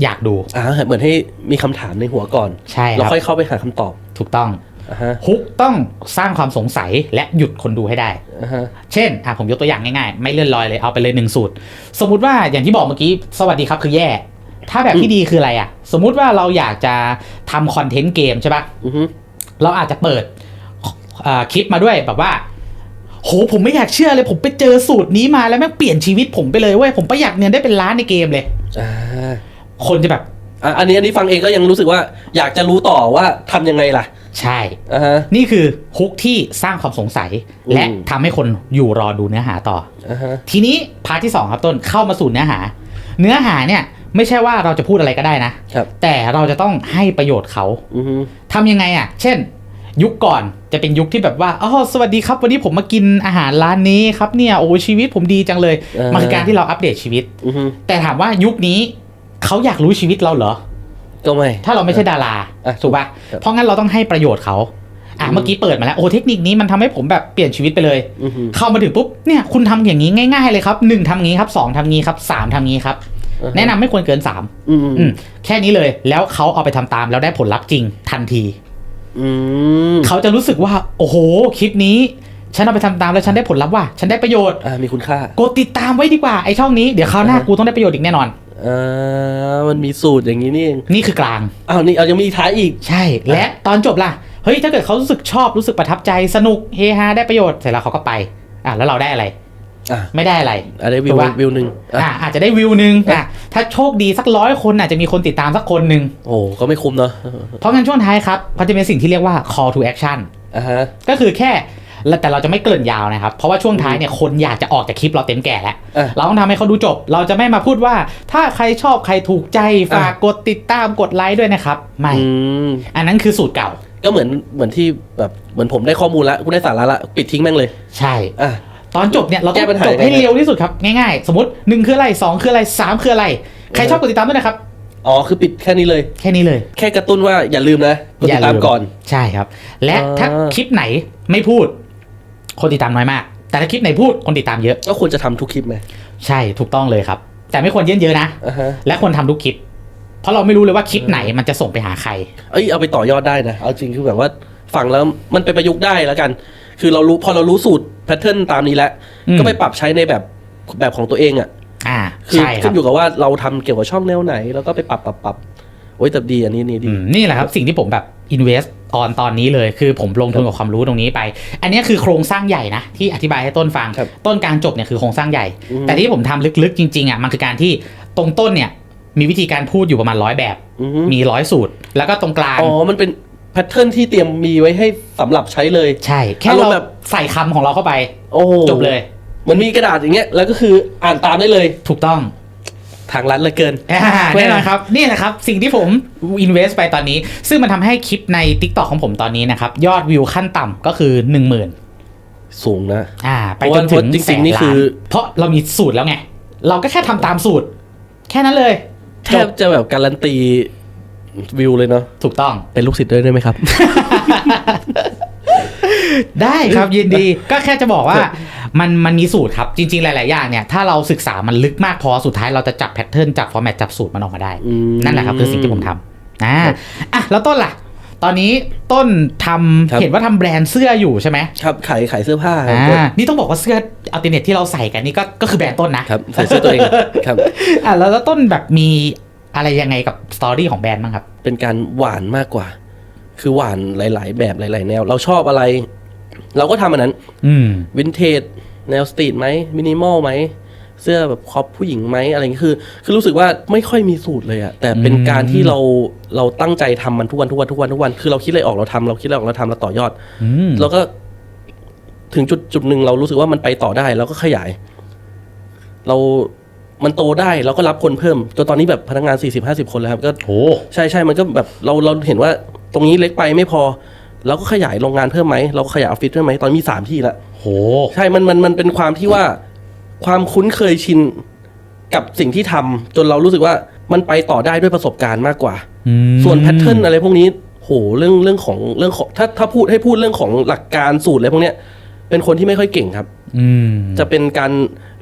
Speaker 2: อยากดู
Speaker 1: อ่าเหมือนให้มีคำถามในหัวก่อน
Speaker 2: ใช่ค
Speaker 1: แล้ว
Speaker 2: รับ
Speaker 1: ค่อยเข้าไปหาคำตอบ
Speaker 2: ถูกต้อง
Speaker 1: อ่า ฮะ
Speaker 2: ฮุกต้องสร้างความสงสัยและหยุดคนดูให้ได้
Speaker 1: อ่าฮะ
Speaker 2: เช่นอะผมยกตัวอย่างง่ายๆ ไม่เลื่อนลอยเลยเอาไปเลยหนึ่งสูตร สมมุติว่าอย่างที่บอกเมื่อกี้สวัสดีครับคือแย่ ถ้าแบบที่ดีคืออะไรอะ สมมุติว่าเราอยากจะทำคอนเทนต์เกมใช่ปะ
Speaker 1: อือฮึ
Speaker 2: เราอาจจะเปิดอ่าคลิปมาด้วยแบบว่า โหผมไม่อยากเชื่อเลย ผมไปเจอสูตรนี้มาแล้วแม่งเปลี่ยนชีวิตผมไปเลยเว้ยผมประหยัดเงินได้เป็นล้านในเกมเลย
Speaker 1: อ่า
Speaker 2: คนจะแบบ
Speaker 1: อะอันนี้อันนี้ฟังเองก็ยังรู้สึกว่า อยากจะรู้ต่อว่าทำยังไงล่ะ
Speaker 2: ใช่
Speaker 1: อ่าฮะ
Speaker 2: นี่คือฮุกที่สร้างความสงสัย
Speaker 1: อืม
Speaker 2: และทำให้คนอยู่รอดูเนื้อหาต่อ
Speaker 1: อ่าฮะ
Speaker 2: ทีนี้พาร์ทที่สองครับต้นเข้ามาสู่เนื้อหา เนื้อหาเนี่ยไม่ใช่ว่าเราจะพูดอะไรก็ได้นะ
Speaker 1: ครับ
Speaker 2: แต่เราจะต้องให้ประโยชน์เขา
Speaker 1: อือฮึ
Speaker 2: ทำยังไงอะ เช่น ยุคก่อนจะเป็นยุคที่แบบว่าอ๋อสวัสดีครับ วันนี้ผมมากินอาหารร้านนี้ครับเนี่ย โอ้ชีวิตผมดีจังเลยมันคือการที่เราอัปเดตชีวิต
Speaker 1: อือฮึ
Speaker 2: แต่ถามว่ายุคนี้เขาอยากรู้ชีวิตเราเหรอ
Speaker 1: ก็ไม่
Speaker 2: ถ้าเราไม่ใช่ดารา
Speaker 1: อะ
Speaker 2: ถูกป่ะ
Speaker 1: ครับ
Speaker 2: เพราะงั้นเราต้องให้ประโยชน์เขาอะ
Speaker 1: อืม
Speaker 2: เมื่อกี้เปิดมาแล้วโอ้เทคนิคนี้มันทำให้ผมแบบเปลี่ยนชีวิตไปเลย
Speaker 1: อือฮึ
Speaker 2: เข้ามาถึงปุ๊บเนี่ยคุณทำอย่างนี้ง่ายๆเลยครับหนึ่งทำงี้ครับสองทำงี้ครับสามทำงี้ครับ
Speaker 1: อ่าฮ
Speaker 2: แนะนำไม่ควรเกินสาม
Speaker 1: อืม
Speaker 2: อืมแค่นี้เลยแล้วเขาเอาไปทำตามแล้วได้ผลลัพธ์จริงทันที
Speaker 1: อืม
Speaker 2: เขาจะรู้สึกว่า โอ้โห คลิปนี้ ฉันเอาไปทำตามแล้วฉันได้ผลลัพธ์ว่ะฉันได้ประโยชน์
Speaker 1: อ่ามีคุณค่า ก
Speaker 2: ดติดตามไว้ดีกว่าไอช่องนี้ เดี๋ยวคราวหน้า
Speaker 1: อ่าฮะ
Speaker 2: กูต้องได้ประโยชน์อีกแน่นอน
Speaker 1: อ่ามันมีสูตรอย่างนี้นี่เอง
Speaker 2: นี่คือกลาง
Speaker 1: อ้าวนี่เอายังมีท้ายอีก
Speaker 2: ใช่ และตอนจบล่ะ เฮ้ย ถ้าเกิดเขารู้สึกชอบ รู้สึกประทับใจ สนุก เฮฮา ได้ประโยชน์ เสร็จแล้วเขาก็ไป อะ แล้วเราได้อะไร
Speaker 1: อะ
Speaker 2: ไม่ได้อะไร
Speaker 1: อะไรวิ
Speaker 2: ถู
Speaker 1: ว
Speaker 2: กปะ
Speaker 1: วิวหนึ่งอะ
Speaker 2: อะอาจจะได้วิวหนึ่งอะ ถ้าโชคดีสักร้อยคนอาจจะมีคนติดตามสักคนหนึ่ง
Speaker 1: โอ้ก็ไม่คุ้มเนาะ
Speaker 2: เพราะงั้นช่วงท้ายครับเขาจะเป็นสิ่งที่เรียกว่า call to action
Speaker 1: อ่าฮะ
Speaker 2: ก็คือแค่ แต่เราจะไม่เกริ่นยาวนะครับ เพราะว่าช่วงท้ายเนี่ยคนอยากจะออกจากคลิปเราเต็มแก่แล้ว
Speaker 1: อะ
Speaker 2: เราต้องทำให้เขาดูจบ เราจะไม่มาพูดว่า ถ้าใครชอบใครถูกใจฝากกดติดตามกดไลค์ด้วยนะครับ ไม่
Speaker 1: อืม
Speaker 2: อันนั้นคือสูตรเก่า
Speaker 1: ก็เหมือนเหมือนที่แบบเหมือนผมได้ข้อมูลละกูได้สาระละปิดทิ้งแม่งเลย
Speaker 2: ใช่
Speaker 1: อะ
Speaker 2: ตอนจบเนี่ยเราต้
Speaker 1: แก้
Speaker 2: อง
Speaker 1: ปัญหา
Speaker 2: จบให้
Speaker 1: ยังไง
Speaker 2: เร็วที่สุดครับง่ายๆ สมมติหนึ่งคืออะไรสองคืออะไรสามคืออะไรใครชอบกดติดตามด้วยนะครับ
Speaker 1: อ๋อคือปิดแค่นี้เลย
Speaker 2: แค่นี้เลย
Speaker 1: แค่กระตุ้นว่าอย่าลืมนะกดติดตามก่อน
Speaker 2: ใช่ครับ และ
Speaker 1: อ่า
Speaker 2: ถ้าคลิปไหนไม่พูด คนติดตามน้อยมาก แต่ถ้าคลิปไหนพูดคนติดตามเยอะ
Speaker 1: ก็ควรจะทำทุกคลิปไหม
Speaker 2: ใช่ถูกต้องเลยครับ แต่ไม่ควรเยอะๆนะ
Speaker 1: อ่าฮะ
Speaker 2: และควรทำทุกคลิป เพราะเราไม่รู้เลยว่าคลิปไหนมันจะส่งไปหาใคร
Speaker 1: เอ้ยเอาไปต่อยอดได้นะ เอาจริงคือแบบว่าฟังแล้วมันไปประยุกต์ได้แล้วกัน คือเรารู้พอเรารู้สูตรแพทเทิร์นตามนี้แล้ว
Speaker 2: อืม
Speaker 1: ก็ไปปรับใช้ในแบบแบบของตัวเองอะ
Speaker 2: อ่า
Speaker 1: คือ
Speaker 2: ใช่ครั
Speaker 1: ขึ้
Speaker 2: บ
Speaker 1: นอยู่กับว่าเราทำเกี่ยวกับช่องแนวไหน แล้วก็ไปปรับปรับปรับโอ้ยแต่ดีอันนี้นี่ดี
Speaker 2: อืมนี่แหละครับสิ่งที่ผมแบบ invest ตอนตอนนี้เลยคือผมลงทุนกับความรู้ตรงนี้ไป อันนี้คือโครงสร้างใหญ่นะที่อธิบายให้ต้นฟัง
Speaker 1: ครับ
Speaker 2: ต้นกลางจบเนี่ยคือโครงสร้างใหญ่
Speaker 1: อืม
Speaker 2: แต่ที่ผมทำลึกๆจริงๆอะมันคือการที่ตรงต้นเนี่ยมีวิธีการพูดอยู่ประมาณร้อยแบบ
Speaker 1: อือฮึ
Speaker 2: มีร้อยสูตร แล้วก็ตรงกลาง
Speaker 1: อ๋อ มันเป็นแพทเทิร์นที่เตรียมมีไว้ให้สำหรับใช้เลย
Speaker 2: ใช่ แค่
Speaker 1: อารม
Speaker 2: เรา
Speaker 1: ณ์แบบ
Speaker 2: ใส่คำของเราเข้าไป
Speaker 1: โอ้โห
Speaker 2: จบเลย
Speaker 1: เหมันมีกระดาษอย่างเงี้ย แล้วก็คืออ่านตามได้เลย
Speaker 2: ถูกต้อง
Speaker 1: ทางรัดเหลยเกิน
Speaker 2: อ่าแน่นอนครับนี่แหละครับ สิ่งที่ผม invest ไปตอนนี้ ซึ่งมันทำให้คลิปใน TikTok ของผมตอนนี้นะครับ ยอดวิวขั้นต่ำก็คือ 1 0,000
Speaker 1: สูงนะ
Speaker 2: อ่า ไป
Speaker 1: เพราะ
Speaker 2: จ
Speaker 1: ว่าน
Speaker 2: ถึง
Speaker 1: จริงๆ
Speaker 2: แสน
Speaker 1: นี่
Speaker 2: ล้า
Speaker 1: คื
Speaker 2: น
Speaker 1: อ
Speaker 2: เพราะเรามีสูตรแล้วไง เราก็แค่ทำตามสูตร แค่นั้นเลย
Speaker 1: แทบจะแบบการันตีวิวเลยเนาะ
Speaker 2: ถูกต้อง
Speaker 1: เป็นลูกศิษย์ด้วยได้ไหมครับ
Speaker 2: ได้ครับยินดีก็แค่จะบอกว่า มันมันมีสูตรครับ จริง ๆ หลาย ๆ อย่างเนี่ย ถ้าเราศึกษามันลึกมากพอสุดท้ายเราจะจับแพทเทิร์นจับฟอร์แมตจับสูตรมันออกมาได้
Speaker 1: อืม
Speaker 2: นั่นแหละครับคือสิ่งที่ผมทำอ่าอะแล้วต้นล่ะ ตอนนี้ต้นทำ
Speaker 1: ครับ
Speaker 2: เห็นว่าทำแบรนด์เสื้ออยู่ใช่ไหม
Speaker 1: ครับขายขายเสื้อผ้าครับ
Speaker 2: อ่านี่ต้องบอกว่าเสื้ออัลติเนทที่เราใส่กันนี่ก็ก็คือแบรนด์ต้นนะครับ
Speaker 1: ใส่เสื้อตัวเองครับ
Speaker 2: อะแล้วแล้วต้นแบบมีอะไรยังไงกับสตอรี่ของแบรนด์บ้างครับ
Speaker 1: เป็นการหวานมากกว่า คือหวานหลาย ๆ แบบหลาย ๆ แนว เราชอบอะไร เราก็ทำอันนั้น
Speaker 2: อืม
Speaker 1: วินเทจแนวสตรีทไหมมินิมอลไหม เสื้อแบบครอปผู้หญิงไหมอะไรอย่างเงี้ยคือ คือรู้สึกว่าไม่ค่อยมีสูตรเลยอะแต่เป็น
Speaker 2: อืม
Speaker 1: การที่เราเราตั้งใจทำมันทุกวันทุกวันทุกวันทุกวันคือเราคิดอะไรออกเราทำเราคิดอะไรออกเราทำเราต่อยอด
Speaker 2: อืม
Speaker 1: แล้วก็ถึงจุดจุดหนึ่งเรารู้สึกว่ามันไปต่อได้เราก็ขยาย เรา มันโตได้เราก็รับคนเพิ่มจนตอนนี้แบบพนักงานสี่สิบห้าสิบคนแล้วครับก็
Speaker 2: โห
Speaker 1: ใช่ใช่มันก็แบบเราเราเห็นว่าตรงนี้เล็กไปไม่พอ เราก็ขยายโรงงานเพิ่มไหมเราก็ขยายออฟฟิศเพิ่มไหมตอนนมีสามที่ละ
Speaker 2: โห
Speaker 1: ใช่มันมันมันเป็นความที่ว่า ความคุ้นเคยชินกับสิ่งที่ทำจนเรารู้สึกว่ามันไปต่อได้ด้วยประสบการณ์มากกว่า
Speaker 2: อืม
Speaker 1: ส่วนแพทเทิร์นอะไรพวกนี้โหเรื่องเรื่องของเรื่องของถ้าถ้าพูดให้พูดเรื่องของหลักการสูตรอะไรพวกเนี้ยเป็นคนที่ไม่ค่อยเก่งครับ
Speaker 2: อืม
Speaker 1: จะเป็นการ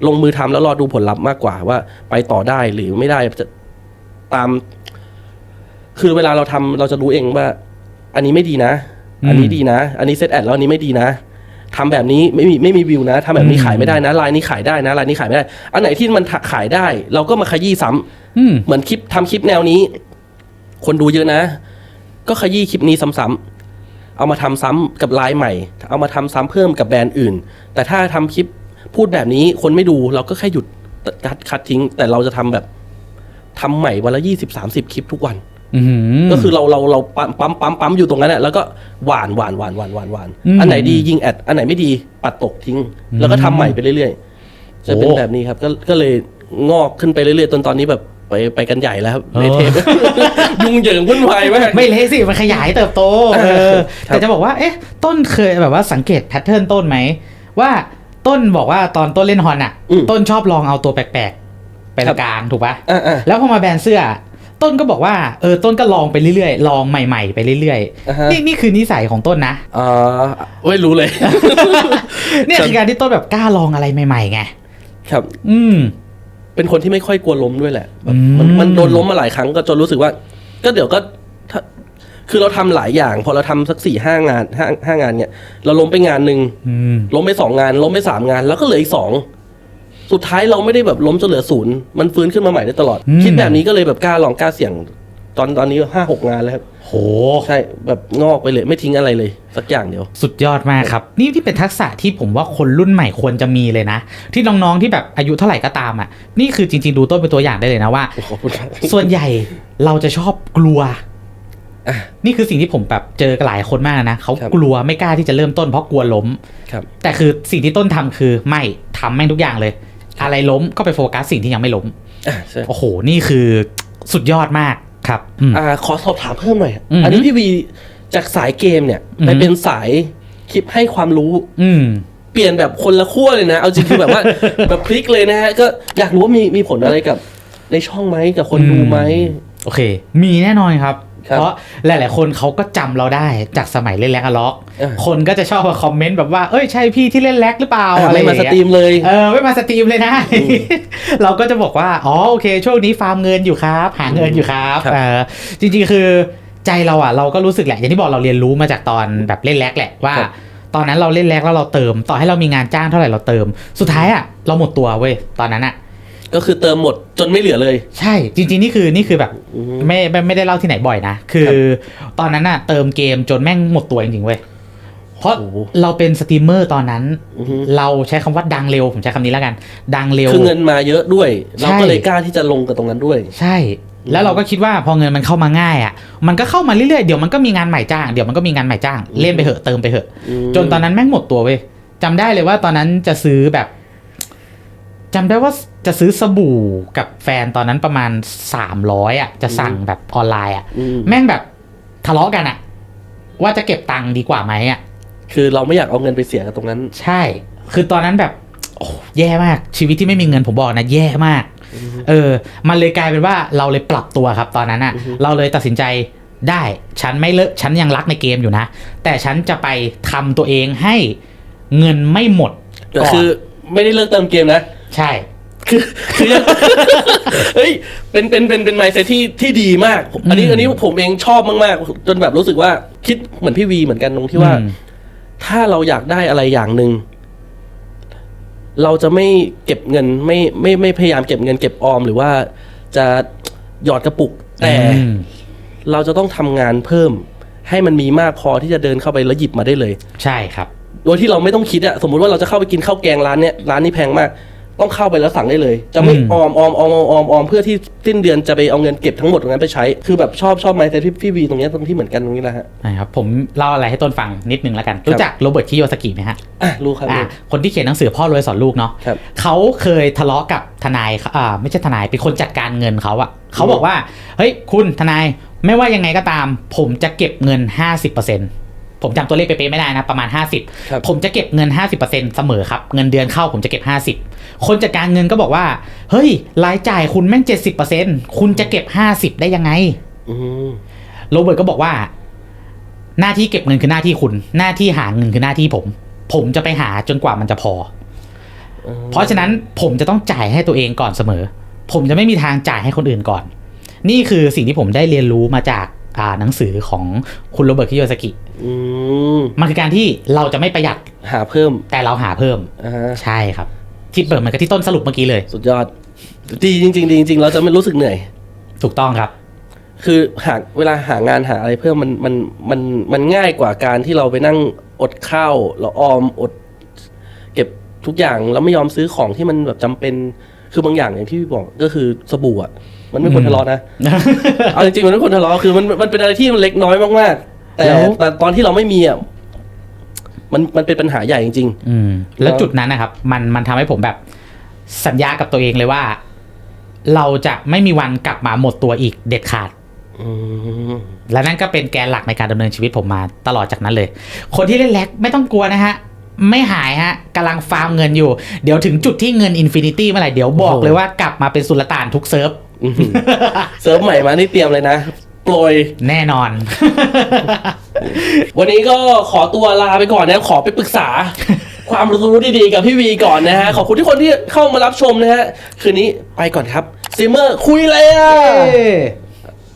Speaker 1: ลงมือทำแล้วรอดูผลลัพธ์มากกว่าว่า ไปต่อได้หรือไม่ได้จะตาม คือเวลาเราทำเราจะรู้เองว่า อันนี้ไม่ดีนะ อันนี้ดีนะ อันนี้เซตแอดแล้วอันนี้ไม่ดีนะทำแบบนี้ไม่มีไม่มีวิวนะทำแบบนี้ขายไม่ได้นะลายนี้ขายได้นะลายนี้ขายไม่ได้ อันไหนที่มันขายได้ เราก็มาขยี้ซ้ำ
Speaker 2: อืม
Speaker 1: เหมือนคลิปทำคลิปแนวนี้ คนดูเยอะนะ ก็ขยี้คลิปนี้ซ้ำๆเอามาทำซ้ำกับลายใหม่ เอามาทำซ้ำเพิ่มกับแบรนด์อื่น แต่ถ้าทำคลิปพูดแบบนี้คนไม่ดูเราก็แค่หยุดคัดคัดทิ้ง แต่เราจะทำแบบทำใหม่วันละยี่สิบสามสิบคลิปทุกวัน
Speaker 2: อืม
Speaker 1: ก็คือเราเราเราปั๊มปั๊มปั๊มปั๊มอยู่ตรงนั้นแหละแล้วก็หวานหวานหวานหวานหวานหวาน
Speaker 2: อืม
Speaker 1: อันไหนดียิงแอดอันไหนไม่ดีปัดตกทิ้ง แล้วก็ทำใหม่ไปเรื่อยๆจะเป็น
Speaker 2: โอ้
Speaker 1: แบบนี้ครับ ก็ก็เลยงอกขึ้นไปเรื่อยๆจนตอนนี้แบบไปไปกันใหญ่แล้วครับ
Speaker 2: เออ
Speaker 1: ในเทปยุ่งเหยิงวุ่นวายมาก
Speaker 2: ไม่เละสิมันขยายเติบโตเออ
Speaker 1: ครับ
Speaker 2: แต่จะบอกว่า เอ๊ะ ต้นเคยแบบว่าสังเกตแพทเทิร์นต้นไหม ว่าต้นบอกว่าตอนต้นเล่นฮอนอะ
Speaker 1: อืม
Speaker 2: ต้นชอบลองเอาตัวแปลกๆไป
Speaker 1: ครับ
Speaker 2: กลางถูกปะ
Speaker 1: อ่าอ่า
Speaker 2: แล้วพอมาแบรนด์เสื้อ ต้นก็บอกว่าเออต้นก็ลองไปเรื่อยๆลองใหม่ ๆ ไปเรื่อย
Speaker 1: อ่าฮะ
Speaker 2: ๆนี่นี่คือนิสัยของต้นนะ
Speaker 1: อ่าไม่รู้เลย
Speaker 2: เนี่ยคือการที่ต้นแบบกล้าลองอะไรใหม่ๆไง
Speaker 1: ครับ
Speaker 2: อืม
Speaker 1: เป็นคนที่ไม่ค่อยกลัวล้มด้วยแหละแบบ
Speaker 2: อืม
Speaker 1: มันมันโดนล้มมาหลายครั้งก็จนรู้สึกว่า ก็เดี๋ยวก็ถ้าคือเราทำหลายอย่าง พอเราทำสักสี่ห้างานห้าห้างานเนี่ย เราล้มไปงานหนึ่ง
Speaker 2: อืม
Speaker 1: ล้มไปสองงานล้มไปสามงาน แล้วก็เหลืออีกสอง สุดท้ายเราไม่ได้แบบล้มจนเหลือศูนย์มันฟื้นขึ้นมาใหม่ได้ตลอด
Speaker 2: อืม
Speaker 1: คิดแบบนี้ก็เลยแบบกล้าลองกล้าเสี่ยง ตอนตอนนี้ห้าหกงานแล้วครับ
Speaker 2: โห
Speaker 1: ใช่แบบงอกไปเลยไม่ทิ้งอะไรเลย สักอย่างเดียว
Speaker 2: สุดยอดมากครับ นี่ที่เป็นทักษะที่ผมว่าคนรุ่นใหม่ควรจะมีเลยนะ ที่น้องๆที่แบบอายุเท่าไหร่ก็ตามอะนี่คือจริงๆดูต้นเป็นตัวอย่างได้เลยนะว่า
Speaker 1: ขอบคุณครับ
Speaker 2: ส่วนใหญ่เราจะชอบกลัว
Speaker 1: อะ
Speaker 2: นี่คือสิ่งที่ผมแบบเจอหลายคนมากนะเขา
Speaker 1: ครับ
Speaker 2: กลัวไม่กล้าที่จะเริ่มต้นเพราะกลัวล้ม
Speaker 1: ครับ
Speaker 2: แต่คือสิ่งที่ต้นทำคือไม่ทำแม่งทุกอย่างเลย อะไรล้มก็ไปโฟกัสสิ่งที่ยังไม่ล้ม
Speaker 1: อะใช่
Speaker 2: โอ้โห นี่คือสุดยอดมากครับอืม
Speaker 1: อ่าขอสอบถามเพิ่มหน่อย
Speaker 2: อืม
Speaker 1: อันนี้พี่วีจากสายเกมเนี่ย
Speaker 2: อืม
Speaker 1: ไปเป็นสายคลิปให้ความรู้
Speaker 2: อืม
Speaker 1: เปลี่ยนแบบคนละขั้วเลยนะ เอาจริงคือแบบว่าแบบพลิกเลยนะฮะ ก็อยากรู้ว่ามีมีผลอะไรกับในช่องไหมกับคนดูไหม
Speaker 2: โอเค มีแน่นอนครับ
Speaker 1: ครับ
Speaker 2: เพราะหลาย ๆ คนเขาก็จำเราได้จากสมัยเล่นแล็กอะล็อก
Speaker 1: อ่า
Speaker 2: คนก็จะชอบมาคอมเมนต์แบบว่า เอ้ยใช่พี่ที่เล่นแล็กหรือเปล่า
Speaker 1: อะ
Speaker 2: อะไร
Speaker 1: ไม่
Speaker 2: อย่
Speaker 1: มาส
Speaker 2: งเงี้ย
Speaker 1: ตรีมเลย
Speaker 2: เออไม่มาสตรีมเลยนะ เราก็จะบอกว่า อ๋อโอเค ช่วงนี้ฟาร์มเงินอยู่ครับ หาเงินอยู่ครับ
Speaker 1: ครับ
Speaker 2: เออจริง ๆ คือใจเราอะเราก็รู้สึกแหละ อย่างที่บอกเราเรียนรู้มาจากตอนแบบเล่นแล็กแหละว่า ตอนนั้นเราเล่นแล็กแล้วเราเติม ต่อให้เรามีงานจ้างเท่าไหร่เราเติม สุดท้ายอะเราหมดตัวเว้ยตอนนั้นอะ
Speaker 1: ก็คือเติมหมดจนไม่เหลือเลย
Speaker 2: ใช่จริงๆนี่คือนี่คือแบบ
Speaker 1: อืม
Speaker 2: ไม่ไม่ไม่ได้เล่าที่ไหนบ่อยนะ คือตอนนั้นอะเติมเกมจนแม่งหมดตัวจริงๆเว้ยเพราะ
Speaker 1: โอ้โห
Speaker 2: เราเป็นสตรีมเมอร์ตอนนั้น
Speaker 1: อือฮึ
Speaker 2: เราใช้คำว่าดังเร็ว ผมใช้คำนี้แล้วกัน ดังเร็ว
Speaker 1: คือเงินมาเยอะด้วย
Speaker 2: ใช่
Speaker 1: เราก็เลยกล้าที่จะลงกับตรงนั้นด้วย
Speaker 2: ใช่ แล้วเราก็คิดว่าพอเงินมันเข้ามาง่ายอะมันก็เข้ามาเรื่อยๆ เดี๋ยวมันก็มีงานใหม่จ้าง เดี๋ยวมันก็มีงานใหม่จ้าง เล่นไปเหอะ เติมไปเหอะ
Speaker 1: อืม
Speaker 2: จนตอนนั้นแม่งหมดตัวเว้ยจำได้เลยว่าตอนนั้นจะซื้อแบบ จำได้ว่าจะซื้อสบู่กับแฟนตอนนั้นประมาณสามร้อยอะ จะสั่งแบบออนไลน์อะ
Speaker 1: อืม
Speaker 2: แม่งแบบทะเลาะกันอะว่าจะเก็บตังค์ดีกว่าไหมอะ
Speaker 1: คือเราไม่อยากเอาเงินไปเสียกับตรงนั้น
Speaker 2: ใช่ คือตอนนั้นแบบโอ้แย่มาก ชีวิตที่ไม่มีเงินผมบอกนะ แย่มาก เออ มันเลยกลายเป็นว่าเราเลยปรับตัวครับ ตอนนั้นอะ
Speaker 1: อือฮึ
Speaker 2: เราเลยตัดสินใจได้ ฉันไม่เลิก ฉันยังรักในเกมอยู่นะ แต่ฉันจะไปทำตัวเองให้เงินไม่หมด
Speaker 1: ก็
Speaker 2: ก่อน
Speaker 1: คือไม่ได้เลิกเติมเกมนะ
Speaker 2: ใช่
Speaker 1: คือคือยังเฮ้ยเป็นเป็นเป็นเป็นไมซ์เซที่ที่ดีมาก อันนี้
Speaker 2: อืม
Speaker 1: อันนี้ผมเองชอบมากๆจนแบบรู้สึกว่าคิดเหมือนพี่วีเหมือนกันตรงที่ว่า
Speaker 2: อืม
Speaker 1: ถ้าเราอยากได้อะไรอย่างหนึ่งเราจะไม่เก็บเงินไม่ไม่ไม่พยายามเก็บเงินเก็บออม หรือว่าจะหยอดกระปุก แต่
Speaker 2: อืม
Speaker 1: เราจะต้องทำงานเพิ่ม ให้มันมีมากพอที่จะเดินเข้าไปแล้วหยิบมาได้เลย
Speaker 2: ใช่ครับ
Speaker 1: โดยที่เราไม่ต้องคิดอะสมมุติว่าเราจะเข้าไปกินข้าวแกงร้านเนี้ยร้านนี้แพงมาก ต้องเข้าไปแล้วสั่งได้เลย จะไม่
Speaker 2: อืม
Speaker 1: ออมออมออมออมออมออมเพื่อที่สิ้นเดือนจะไปเอาเงินเก็บทั้งหมดตรงนั้นไปใช้ คือแบบชอบชอบไมแต่ที่พี่วีตรงเนี้ยตรงที่เหมือนกันตรงนี้แหละฮะ
Speaker 2: นะครับผมเล่าอะไรให้ต้นฟังนิดนึงแล้วกัน รู้จักโรเบิร์ตคิโยสกิไหมฮะ
Speaker 1: อะรู้ครับ
Speaker 2: อ่าคนที่เขียนหนังสือพ่อรวยสอนลูกเนาะ
Speaker 1: ครับ
Speaker 2: เขาเคยทะเลาะกับทนายอ่าไม่ใช่ทนายเป็นคนจัดการเงินเขาอะเขาบอกว่าเฮ้ยคุณทนายไม่ว่ายังไงก็ตาม ผมจะเก็บเงิน 50% ผมจำตัวเลขเป๊ะๆไม่ได้นะ ประมาณ
Speaker 1: ครับ
Speaker 2: 50 ผมจะเก็บเงิน 50%เสมอครับ เงินเดือนเข้าผมจะเก็บ 50 คนจัดการเงินก็บอกว่า เฮ้ย รายจ่ายคุณแม่ง 70%คุณจะเก็บ 50 ได้ยังไง
Speaker 1: อืม
Speaker 2: โรเบิร์ตก็บอกว่า หน้าที่เก็บเงินคือหน้าที่คุณ หน้าที่หาเงินคือหน้าที่ผม ผมจะไปหาจนกว่ามันจะพอ เพราะฉะนั้นผมจะต้องจ่ายให้ตัวเองก่อนเสมอ ผมจะไม่มีทางจ่ายให้คนอื่นก่อน นี่คือสิ่งที่ผมได้เรียนรู้มาจากอ่า หนังสือของคุณโรเบิร์ตคิโยสกิ
Speaker 1: อืม
Speaker 2: มันคือการที่เราจะไม่ประหยัด
Speaker 1: หาเพิ่ม
Speaker 2: แต่เราหาเพิ่ม
Speaker 1: อ่าฮะ
Speaker 2: ใช่ครับ ที่เปิดมันก็ที่ต้นสรุปเมื่อกี้เลย
Speaker 1: สุดยอดดีจริงๆดีจริงๆเราจะไม่รู้สึกเหนื่อย
Speaker 2: ถูกต้องครับ
Speaker 1: คือหาเวลาหางานหาอะไรเพิ่มมันมันมันมันง่ายกว่าการที่เราไปนั่งอดข้าวเราออมอด เก็บทุกอย่างแล้วไม่ยอมซื้อของที่มันแบบจำเป็น คือบางอย่างอย่างที่พี่บอกก็คือสบู่อะมันไม่ควรทะเลาะนะ เอาจริงๆมันไม่ควรทะเลาะคือมันมันเป็นอะไรที่มันเล็กน้อยมากๆ แต่
Speaker 2: แล้ว
Speaker 1: แต่ตอนที่เราไม่มีอะมันมันเป็นปัญหาใหญ่จริง
Speaker 2: อืมแล้วจุดนั้นนะครับ มันมันทำให้ผมแบบสัญญากับตัวเองเลยว่า เราจะไม่มีวันกลับมาหมดตัวอีกเด็ดขาด
Speaker 1: ๆอืม
Speaker 2: และนั่นก็เป็นแกนหลักในการดำเนินชีวิตผมมาตลอดจากนั้นเลย คนที่เล่นแล็กไม่ต้องกลัวนะฮะ ไม่หายฮะกำลังฟาร์มเงินอยู่ เดี๋ยวถึงจุดที่เงินอินฟินิตี้เมื่อไหร่เดี๋ยวบอกเลยว่ากลับมาเป็นสุลต่านทุกเซิร์ฟ
Speaker 1: อื้อหือเซิร์ฟใหม่มานี่เตรียมเลยนะโปรย
Speaker 2: แน่นอน
Speaker 1: วันนี้ก็ขอตัวลาไปก่อนนะขอไปปรึกษา ความรู้ดีๆกับพี่วีก่อนนะฮะ ขอบคุณทุกคนที่เข้ามารับชมนะฮะ คืนนี้ไปก่อนครับซีเมอร์คุยเลยอะ